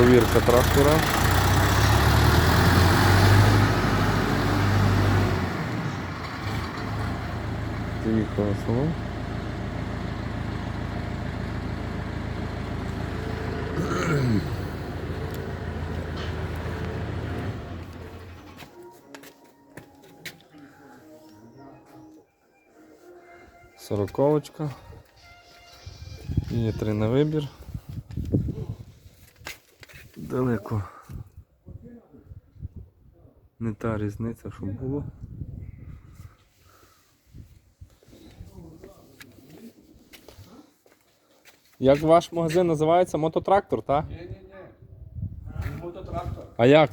Провірка трактора. Заїхала салон. Сороковочка. Є три на вибір. Далеко. Не та різниця, що було. Як ваш магазин називається? Мототрактор, так? Ні-ні-ні. Мототрактор. А як?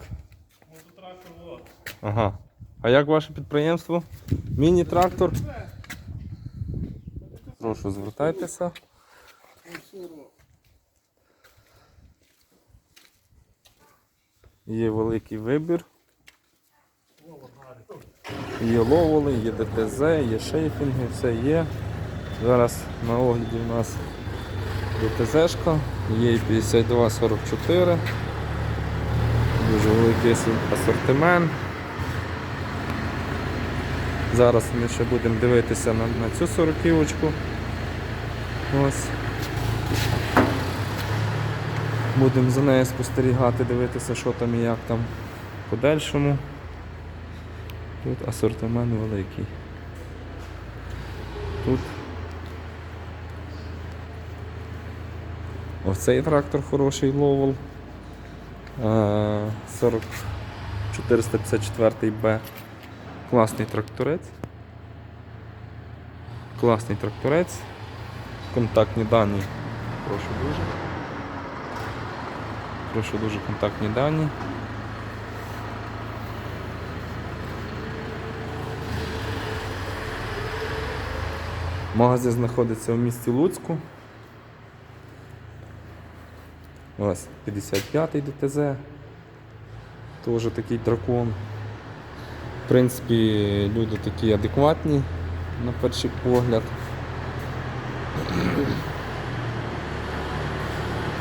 Мототрактор, вот. Ага. А як ваше підприємство? Міні-трактор? Прошу, звертайтеся. Є великий вибір. Є ловоли, є ДТЗ, є шейфінги, все є. Зараз на огляді у нас ДТЗ-шка, є 5244. Дуже великий асортимент. Зараз ми ще будемо дивитися на, на цю сороківочку. Ось. Будемо за нею спостерігати, дивитися, що там і як там подальшому. Тут асортимент великий. Тут ось цей трактор хороший ловол. Е, 40 454 Б. Класний тракторець. Класний тракторець. Контактні дані. Прошу дуже. Прошу дуже контактні дані. Магазин знаходиться в місті Луцьку. Ось 55-й ДТЗ. Теж такий дракон. В принципі, люди такі адекватні на перший погляд.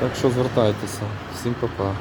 Так що звертайтеся. Всім па-па.